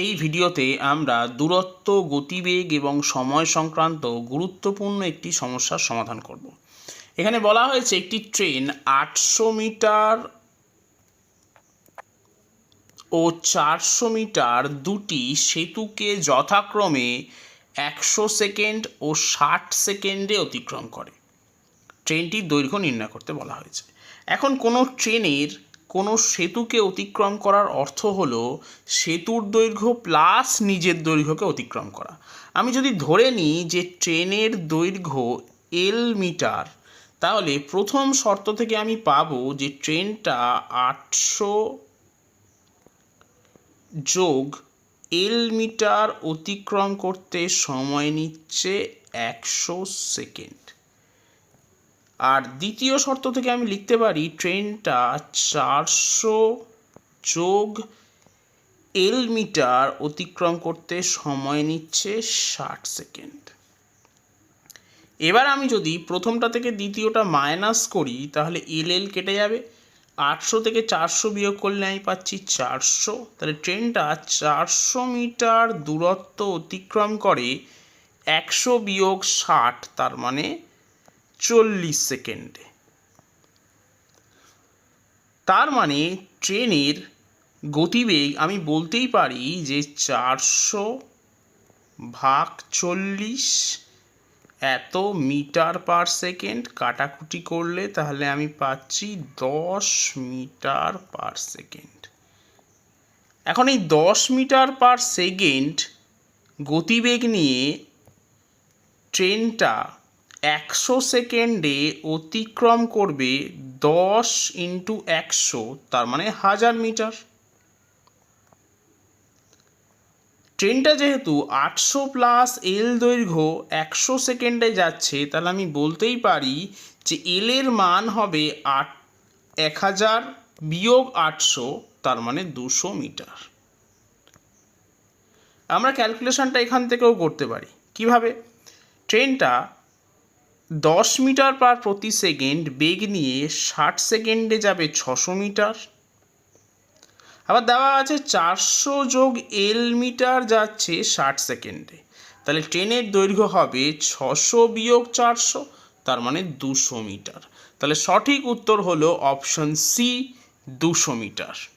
এই ভিডিওতে আমরা দূরত্ব, গতিবেগ এবং সময় সংক্রান্ত গুরুত্বপূর্ণ একটি সমস্যার সমাধান করব। এখানে বলা হয়েছে একটি ট্রেন আটশো মিটার ও চারশো মিটার দুটি সেতুকে যথাক্রমে একশো সেকেন্ড ও ষাট সেকেন্ডে অতিক্রম করে। ট্রেনটির দৈর্ঘ্য নির্ণয় করতে বলা হয়েছে। এখন কোনো ট্রেনের কোনো সেতুকে অতিক্রম করার অর্থ হলো সেতুর দৈর্ঘ্য প্লাস নিজের দৈর্ঘ্যকে অতিক্রম করা। আমি যদি ধরে নিই যে ট্রেনের দৈর্ঘ্য এল মিটার, তাহলে প্রথম শর্ত থেকে আমি পাবো যে ট্রেনটা আটশো যোগ এল মিটার অতিক্রম করতে সময় নিচ্ছে একশো সেকেন্ড। আর দ্বিতীয় শর্ত থেকে আমি লিখতে পারি ট্রেনটা চারশো যোগ এল মিটার অতিক্রম করতে সময় নিচ্ছে ষাট সেকেন্ড। এবার আমি যদি প্রথমটা থেকে দ্বিতীয়টা মাইনাস করি, তাহলে এল এল কেটে যাবে। আটশো থেকে চারশো বিয়োগ করলে আমি পাচ্ছি চারশো। তাহলে ট্রেনটা চারশো মিটার দূরত্ব অতিক্রম করে একশো বিয়োগ ষাট, তার মানে চল্লিশ সেকেন্ডে। তার মানে ট্রেনের গতিবেগ আমি বলতেই পারি যে চারশো ভাগ চল্লিশ এত মিটার পার সেকেন্ড কাটাকুটি করলে তাহলে আমি পাচ্ছি দশ মিটার পার সেকেন্ড। এখন এই দশ মিটার পার সেকেন্ড গতিবেগ নিয়ে ট্রেনটা একশো সেকেন্ডে অতিক্রম করবে দশ ইন্টু একশো, তার মানে হাজার মিটার। ট্রেনটা যেহেতু আটশো প্লাস এল দৈর্ঘ্য একশো সেকেন্ডে যাচ্ছে, তাহলে আমি বলতেই পারি যে এল এর মান হবে আট, এক হাজার বিয়োগ আটশো, তার মানে দুশো মিটার। আমরা ক্যালকুলেশনটা এখান থেকেও করতে পারি। কীভাবে? ট্রেনটা দশ মিটার পার প্রতি সেকেন্ড বেগ নিয়ে ষাট সেকেন্ডে যাবে ছশো মিটার। আবার দেওয়া আছে চারশো যোগ এল মিটার যাচ্ছে ষাট সেকেন্ডে। তাহলে ট্রেনের দৈর্ঘ্য হবে ছশো বিয়োগ চারশো, তার মানে দুশো মিটার। তাহলে সঠিক উত্তর হলো অপশন সি, দুশো মিটার।